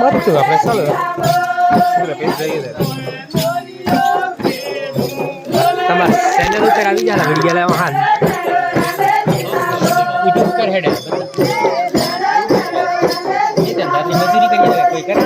બધું આપણે ચાલો એટલે પેજ જઈએ છે. તમારા ચેનલ ઉપર આવી જાય વિડીયો લેવા હાલ યુટ્યુબ પર હેડે એ ધંધાની મજૂરી કરીએ હવે કોઈ કરે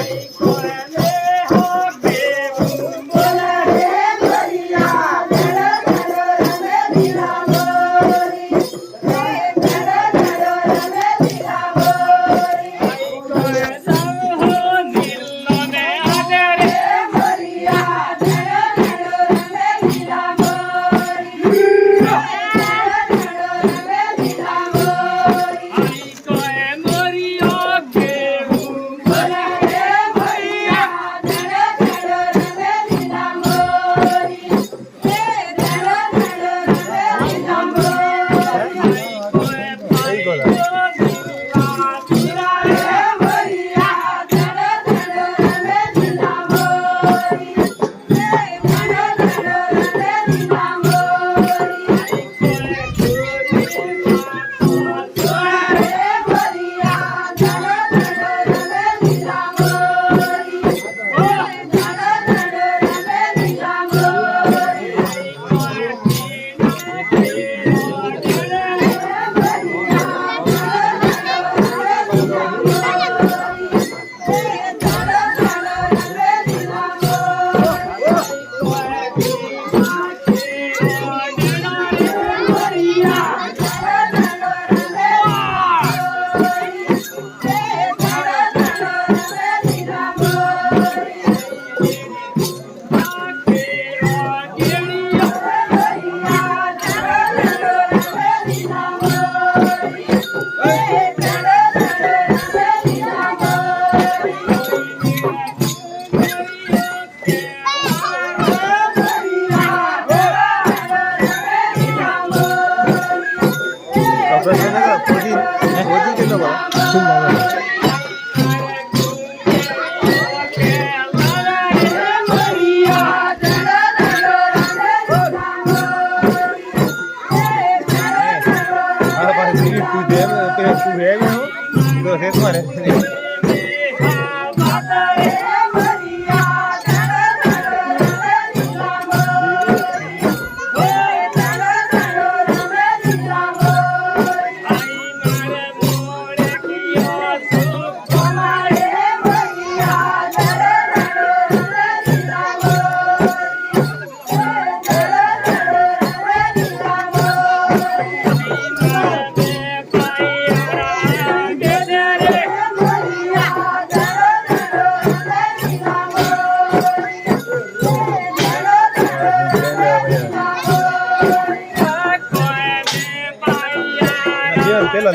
તું પેલા તું હે હું તો હેત મારે.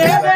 ప్రముఖ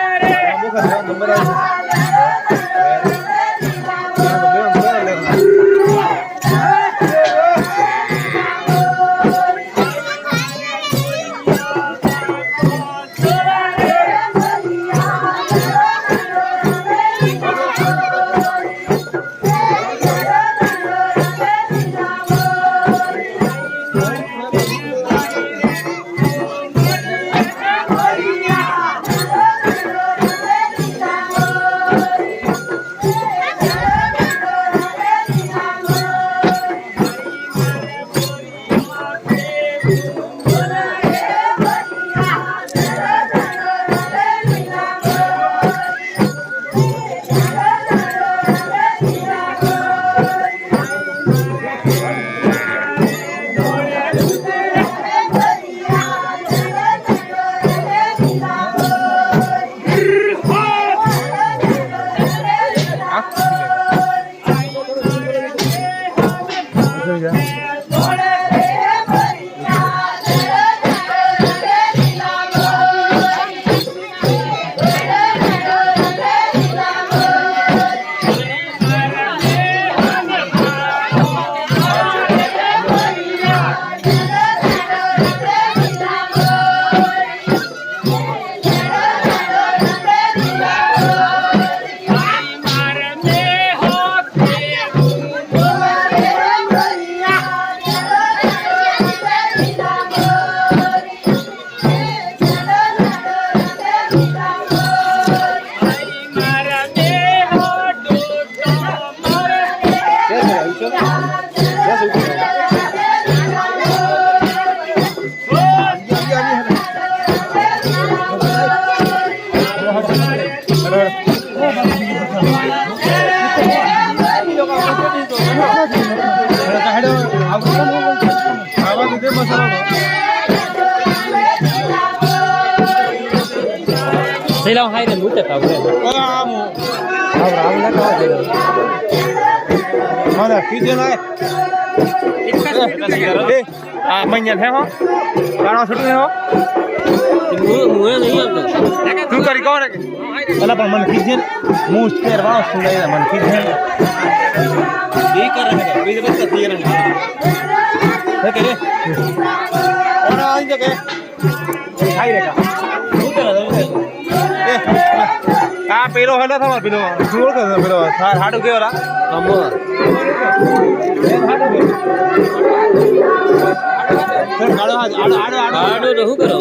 ಶ್ರೀರಾಮ್ ಹಾಯ್ದೆ ಮುಟ್ಟತ್ತ ಅವ್ರು ಅವನ್ನ ಮಾದ ಕೀಜನ ಏ ಆ ಮಂಜನ್ ಹೇ ಹೋ ರಾಣಾ ಸುಟ್ಟು ಹೇ ಹೋ તું કરી કોણ એટલે પણ મને કીધે હું સ્પેર વાળો છું મને કીધે એ કરે બીજું બધું ઓના આવી જકે ખાઈ રે કા. આ પેલો હેલો થવા પેલો શું ઓળખે છે પેલો? હાડું કેવો રા? અમો આડો આડો આડો શું કરો